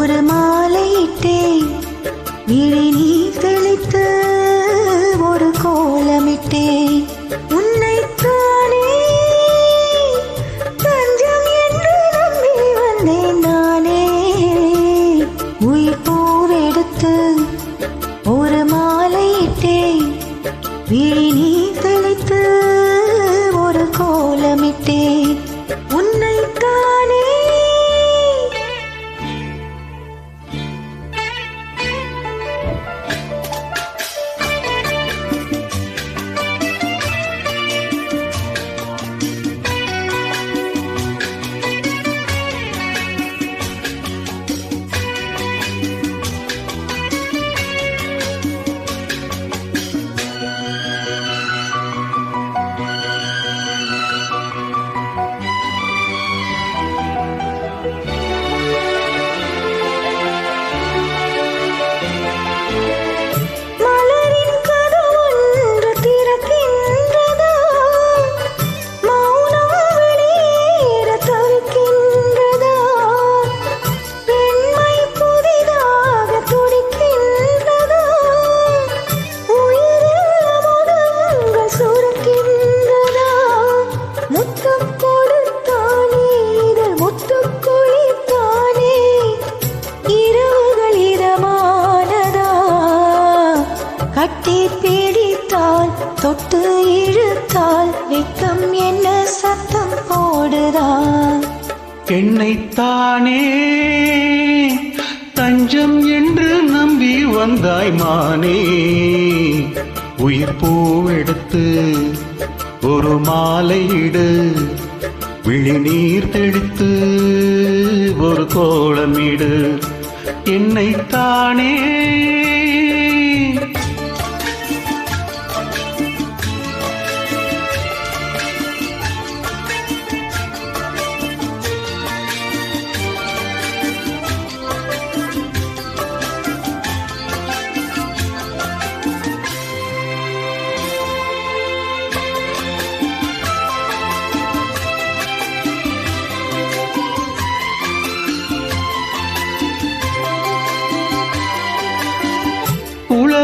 ஒரு மாலையிட்டேன். விழி நீ தெளித்து கட்டி பிடித்தால் தொட்டு இழுத்தால் வெக்கம் என்ன சத்தம் போடுதான் என்னைத்தானே தஞ்சம் என்று நம்பி வந்தாய் மானே. உயிர் பூவெடுத்து ஒரு மாலையிடு விழி நீர் தெளித்து ஒரு கோலமிடு என்னைத்தானே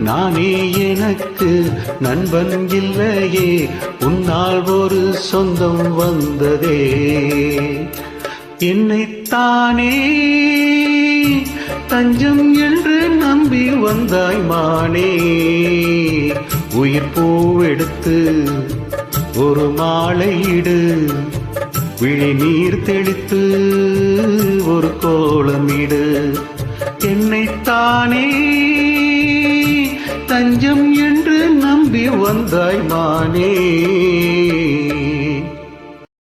நானே எனக்கு நண்பன் இல்லையே உன்னால் ஒரு சொந்தம் வந்ததே. என்னைத்தானே தஞ்சம் என்று நம்பி வந்தாய் மானே. உயிர் பூவெடுத்து ஒரு மாலையிடு விழி நீர் தெளித்து ஒரு கோலமிடு. தஞ்சம் என்று நம்பி வந்தாய் மானே